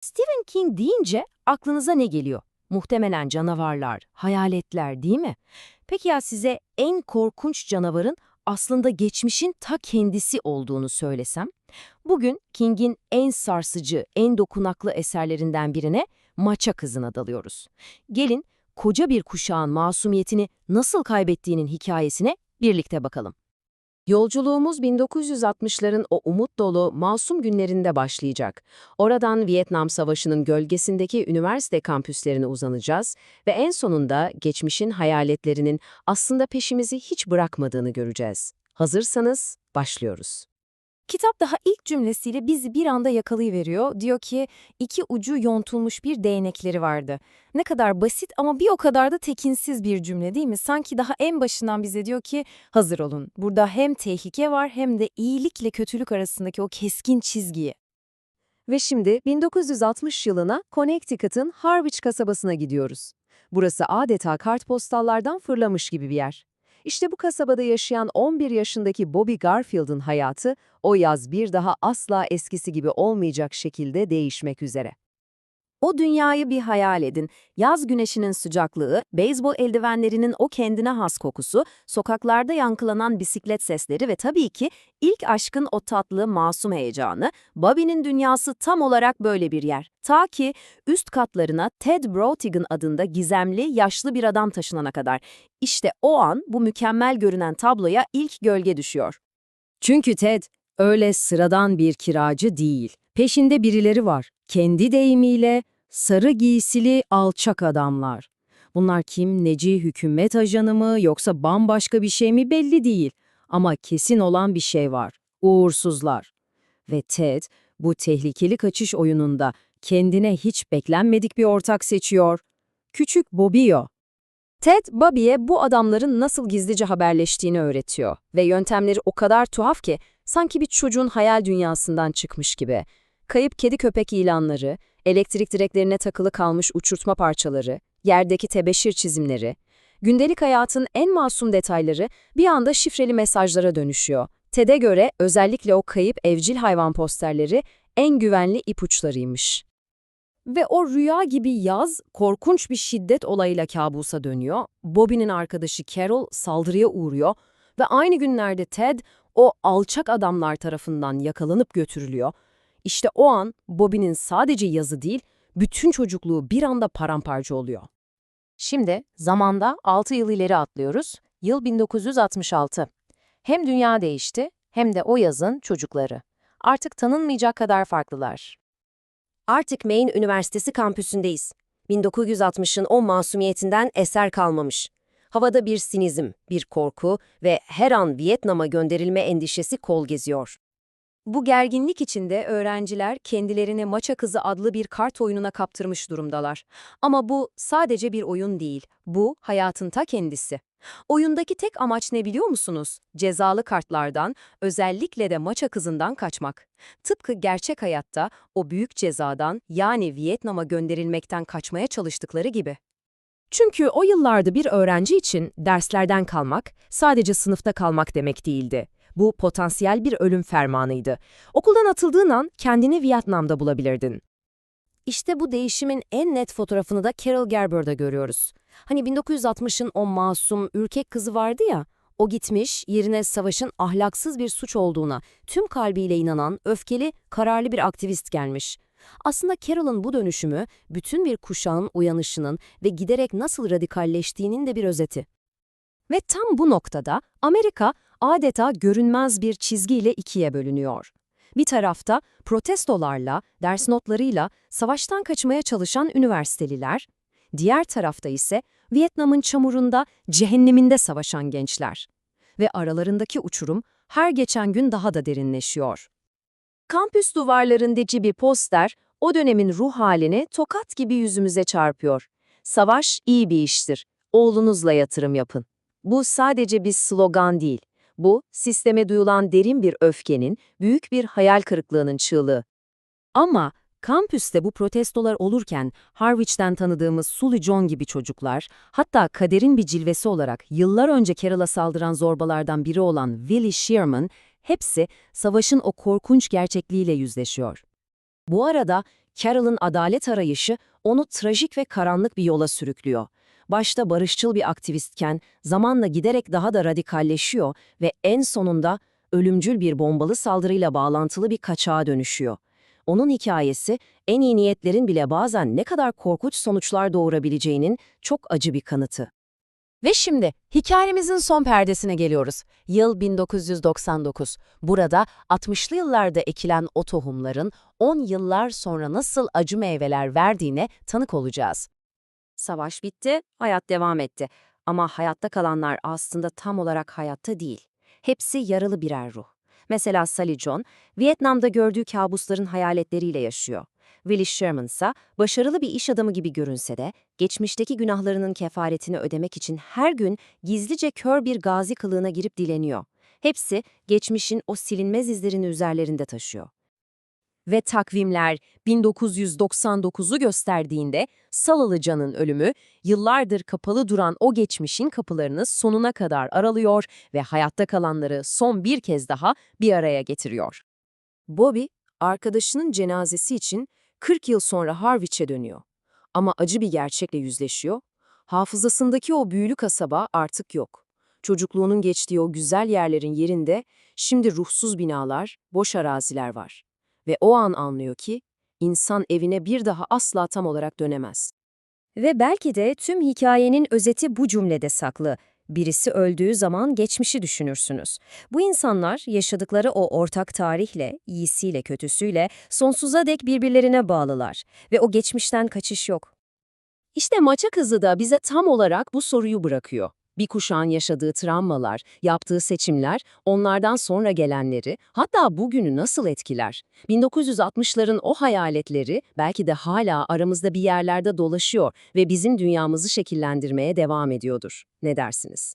Stephen King deyince aklınıza ne geliyor? Muhtemelen canavarlar, hayaletler değil mi? Peki ya size en korkunç canavarın aslında geçmişin ta kendisi olduğunu söylesem? Bugün King'in en sarsıcı, en dokunaklı eserlerinden birine Maça Kızı'na dalıyoruz. Gelin koca bir kuşağın masumiyetini nasıl kaybettiğinin hikayesine birlikte bakalım. Yolculuğumuz 1960'ların o umut dolu, masum günlerinde başlayacak. Oradan Vietnam Savaşı'nın gölgesindeki üniversite kampüslerine uzanacağız ve en sonunda geçmişin hayaletlerinin aslında peşimizi hiç bırakmadığını göreceğiz. Hazırsanız başlıyoruz. Kitap daha ilk cümlesiyle bizi bir anda yakalayıveriyor. Diyor ki iki ucu yontulmuş bir değnekleri vardı. Ne kadar basit ama bir o kadar da tekinsiz bir cümle değil mi? Sanki daha en başından bize diyor ki hazır olun. Burada hem tehlike var hem de iyilikle kötülük arasındaki o keskin çizgiyi. Ve şimdi 1960 yılına Connecticut'ın Harwich kasabasına gidiyoruz. Burası adeta kartpostallardan fırlamış gibi bir yer. İşte bu kasabada yaşayan 11 yaşındaki Bobby Garfield'ın hayatı o yaz bir daha asla eskisi gibi olmayacak şekilde değişmek üzere. O dünyayı bir hayal edin. Yaz güneşinin sıcaklığı, beyzbol eldivenlerinin o kendine has kokusu, sokaklarda yankılanan bisiklet sesleri ve tabii ki ilk aşkın o tatlı, masum heyecanı, Bobby'nin dünyası tam olarak böyle bir yer. Ta ki üst katlarına Ted Brotigan adında gizemli, yaşlı bir adam taşınana kadar. İşte o an bu mükemmel görünen tabloya ilk gölge düşüyor. Çünkü Ted öyle sıradan bir kiracı değil. Peşinde birileri var. Kendi deyimiyle sarı giysili alçak adamlar. Bunlar kim, neci, hükümet ajanı mı yoksa bambaşka bir şey mi belli değil. Ama kesin olan bir şey var. Uğursuzlar. Ve Ted bu tehlikeli kaçış oyununda kendine hiç beklenmedik bir ortak seçiyor. Küçük Bobio. Ted, Bobby'ye bu adamların nasıl gizlice haberleştiğini öğretiyor ve yöntemleri o kadar tuhaf ki sanki bir çocuğun hayal dünyasından çıkmış gibi. Kayıp kedi köpek ilanları, elektrik direklerine takılı kalmış uçurtma parçaları, yerdeki tebeşir çizimleri, gündelik hayatın en masum detayları bir anda şifreli mesajlara dönüşüyor. Ted'e göre özellikle o kayıp evcil hayvan posterleri en güvenli ipuçlarıymış. Ve o rüya gibi yaz korkunç bir şiddet olayıyla kabusa dönüyor. Bobby'nin arkadaşı Carol saldırıya uğruyor ve aynı günlerde Ted o alçak adamlar tarafından yakalanıp götürülüyor. İşte o an Bobby'nin sadece yazı değil, bütün çocukluğu bir anda paramparça oluyor. Şimdi zamanda 6 yıl ileri atlıyoruz. Yıl 1966. Hem dünya değişti hem de o yazın çocukları. Artık tanınmayacak kadar farklılar. Artık Maine Üniversitesi kampüsündeyiz. 1960'ın o masumiyetinden eser kalmamış. Havada bir sinizm, bir korku ve her an Vietnam'a gönderilme endişesi kol geziyor. Bu gerginlik içinde öğrenciler kendilerini Maça Kızı adlı bir kart oyununa kaptırmış durumdalar. Ama bu sadece bir oyun değil, bu hayatın ta kendisi. Oyundaki tek amaç ne biliyor musunuz? Cezalı kartlardan, özellikle de Maça Kızı'ndan kaçmak. Tıpkı gerçek hayatta o büyük cezadan yani Vietnam'a gönderilmekten kaçmaya çalıştıkları gibi. Çünkü o yıllarda bir öğrenci için derslerden kalmak sadece sınıfta kalmak demek değildi. Bu potansiyel bir ölüm fermanıydı. Okuldan atıldığın an kendini Vietnam'da bulabilirdin. İşte bu değişimin en net fotoğrafını da Carol Gerber'da görüyoruz. Hani 1960'ın o masum, ürkek kızı vardı ya, o gitmiş, yerine savaşın ahlaksız bir suç olduğuna tüm kalbiyle inanan, öfkeli, kararlı bir aktivist gelmiş. Aslında Carol'ın bu dönüşümü, bütün bir kuşağın uyanışının ve giderek nasıl radikalleştiğinin de bir özeti. Ve tam bu noktada Amerika adeta görünmez bir çizgiyle ikiye bölünüyor. Bir tarafta protestolarla, ders notlarıyla savaştan kaçmaya çalışan üniversiteliler, diğer tarafta ise Vietnam'ın çamurunda, cehenneminde savaşan gençler. Ve aralarındaki uçurum her geçen gün daha da derinleşiyor. Kampüs duvarlarındaki bir poster o dönemin ruh halini tokat gibi yüzümüze çarpıyor. Savaş iyi bir iştir. Oğlunuzla yatırım yapın. Bu sadece bir slogan değil. Bu, sisteme duyulan derin bir öfkenin, büyük bir hayal kırıklığının çığlığı. Ama kampüste bu protestolar olurken Harwich'ten tanıdığımız Sully John gibi çocuklar, hatta kaderin bir cilvesi olarak yıllar önce Carol'a saldıran zorbalardan biri olan Willie Sherman, hepsi savaşın o korkunç gerçekliğiyle yüzleşiyor. Bu arada Carol'ın adalet arayışı onu trajik ve karanlık bir yola sürüklüyor. Başta barışçıl bir aktivistken zamanla giderek daha da radikalleşiyor ve en sonunda ölümcül bir bombalı saldırıyla bağlantılı bir kaçağa dönüşüyor. Onun hikayesi en iyi niyetlerin bile bazen ne kadar korkunç sonuçlar doğurabileceğinin çok acı bir kanıtı. Ve şimdi hikayemizin son perdesine geliyoruz. Yıl 1999. Burada 60'lı yıllarda ekilen o tohumların 10 yıllar sonra nasıl acı meyveler verdiğine tanık olacağız. Savaş bitti, hayat devam etti. Ama hayatta kalanlar aslında tam olarak hayatta değil. Hepsi yaralı birer ruh. Mesela Sally John, Vietnam'da gördüğü kabusların hayaletleriyle yaşıyor. Willie Sherman ise başarılı bir iş adamı gibi görünse de, geçmişteki günahlarının kefaretini ödemek için her gün gizlice kör bir gazi kılığına girip dileniyor. Hepsi geçmişin o silinmez izlerini üzerlerinde taşıyor. Ve takvimler 1999'u gösterdiğinde Salalıcan'ın ölümü yıllardır kapalı duran o geçmişin kapılarını sonuna kadar aralıyor ve hayatta kalanları son bir kez daha bir araya getiriyor. Bobby, arkadaşının cenazesi için 40 yıl sonra Harwich'e dönüyor. Ama acı bir gerçekle yüzleşiyor. Hafızasındaki o büyülü kasaba artık yok. Çocukluğunun geçtiği o güzel yerlerin yerinde şimdi ruhsuz binalar, boş araziler var. Ve o an anlıyor ki insan evine bir daha asla tam olarak dönemez. Ve belki de tüm hikayenin özeti bu cümlede saklı. Birisi öldüğü zaman geçmişi düşünürsünüz. Bu insanlar yaşadıkları o ortak tarihle, iyisiyle kötüsüyle sonsuza dek birbirlerine bağlılar ve o geçmişten kaçış yok. İşte maça kızı da bize tam olarak bu soruyu bırakıyor. Bir kuşağın yaşadığı travmalar, yaptığı seçimler, onlardan sonra gelenleri, hatta bugünü nasıl etkiler? 1960'ların o hayaletleri belki de hala aramızda bir yerlerde dolaşıyor ve bizim dünyamızı şekillendirmeye devam ediyordur. Ne dersiniz?